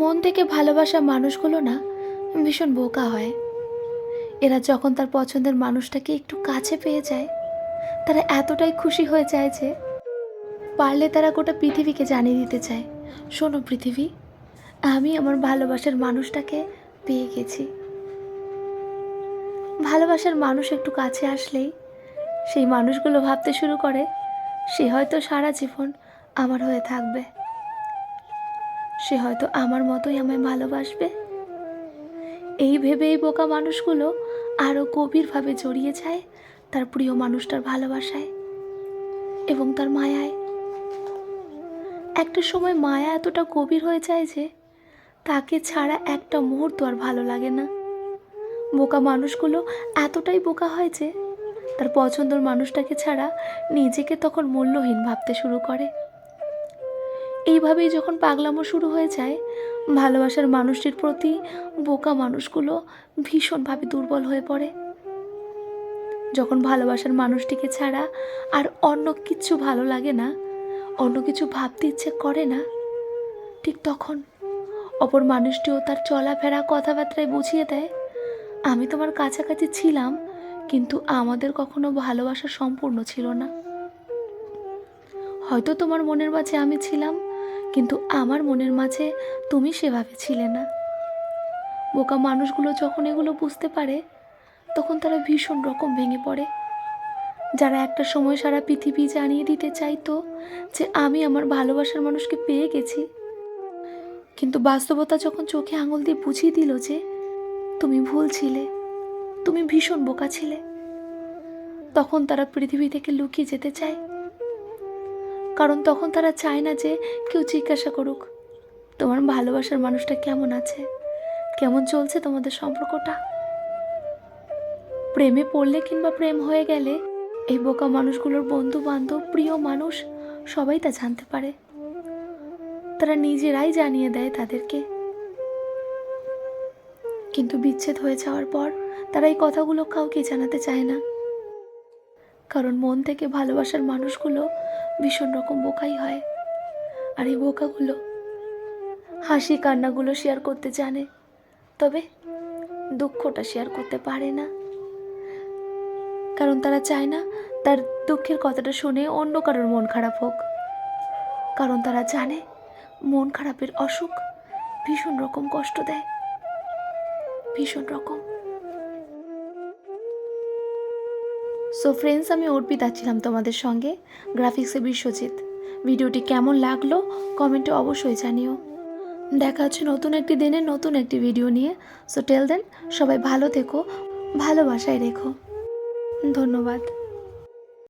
মন থেকে ভালোবাসা মানুষগুলো না ভীষণ বোকা হয়। এরা যখন তার পছন্দের মানুষটাকে একটু কাছে পেয়ে যায়, তারা এতটাই খুশি হয়ে যায় যে পারলে তারা গোটা পৃথিবীকে জানিয়ে দিতে চায়। শোনো পৃথিবী, আমি আমার ভালোবাসার মানুষটাকে পেয়ে গেছি। ভালোবাসার মানুষ একটু কাছে আসলেই সেই মানুষগুলো ভাবতে শুরু করে, সে হয়তো সারা জীবন আমার হয়ে থাকবে। সে হয়তো আমার মতোই আমায় ভালোবাসবে। এই ভেবে এই বোকা মানুষগুলো আরও গভীরভাবে জড়িয়ে যায় তার প্রিয় মানুষটার ভালোবাসায় এবং তার মায়ায়। একটা সময় মায়া এতটা গভীর হয়ে যায় যে তাকে ছাড়া একটা মুহূর্ত আর ভালো লাগে না। বোকা মানুষগুলো এতটাই বোকা হয় যে তার পছন্দর মানুষটাকে ছাড়া নিজেকে তখন মূল্যহীন ভাবতে শুরু করে। এইভাবেই যখন পাগলামো শুরু হয়ে যায়, ভালোবাসার মানুষটির প্রতি বোকা মানুষগুলো ভীষণভাবে দুর্বল হয়ে পড়ে। যখন ভালোবাসার মানুষটিকে ছাড়া আর অন্য কিচ্ছু ভালো লাগে না, অন্য কিছু ভাবতে ইচ্ছে করে না, ঠিক তখন অপর মানুষটিও তার চলাফেরা কথাবার্তায় বুঝিয়ে দেয়, আমি তোমার কাছাকাছি ছিলাম, কিন্তু আমাদের কখনো ভালোবাসা সম্পূর্ণ ছিল না। হয়তো তোমার মনের মাঝে আমি ছিলাম কিন্তু আমার মনের মাঝে তুমি সেভাবে ছিলে না। বোকা মানুষগুলো যখন এগুলো বুঝতে পারে, তখন তারা ভীষণ রকম ভেঙে পড়ে। যারা একটা সময় সারা পৃথিবী জানিয়ে দিতে চাইতো যে আমি আমার ভালোবাসার মানুষকে পেয়ে গেছি, কিন্তু বাস্তবতা যখন চোখে আঙুল দিয়ে বুঝিয়ে দিল যে তুমি ভুল ছিলে, তুমি ভীষণ বোকা ছিলে, তখন তারা পৃথিবী থেকে লুকিয়ে যেতে চায়। কারণ তখন তারা চায় না যে কেউ জিজ্ঞাসা করুক। তোমার ভালোবাসার মানুষটা কেমন আছে? কেমন চলছে তোমাদের সম্পর্কটা? প্রেমে পড়লে কিংবা প্রেম হয়ে গেলে এই বোকা মানুষগুলোর বন্ধু বান্ধব প্রিয় মানুষ সবাই তা জানতে পারে। তারা নিজেরাই জানিয়ে দেয় তাদেরকে। কিন্তু বিচ্ছেদ হয়ে যাওয়ার পর তারা এই কথাগুলো কাউকে জানাতে চায় না। কারণ মন থেকে ভালোবাসার মানুষগুলো ভীষণ রকম বোকাই হয়। আর এই বোকাগুলো হাসি কান্নাগুলো শেয়ার করতে জানে, তবে দুঃখটা শেয়ার করতে পারে না। কারণ তারা চায় না তার দুঃখের কথাটা শুনে অন্য কারোর মন খারাপ হোক। কারণ তারা জানে মন খারাপের অসুখ ভীষণ রকম কষ্ট দেয়। ভীষণ রকম। সো ফ্রেন্ডস আমি অর্পিতা ছিলাম তোমাদের সঙ্গে গ্রাফিক্সে বিশ্বজিৎ। ভিডিওটি কেমন লাগল কমেন্টে অবশ্যই জানিও। দেখা হচ্ছে নতুন একটি দিনে নতুন একটি ভিডিও নিয়ে। সো টেল দেন সবাই ভালো থেকো, ভালোবাসায় রেখো। ধন্যবাদ।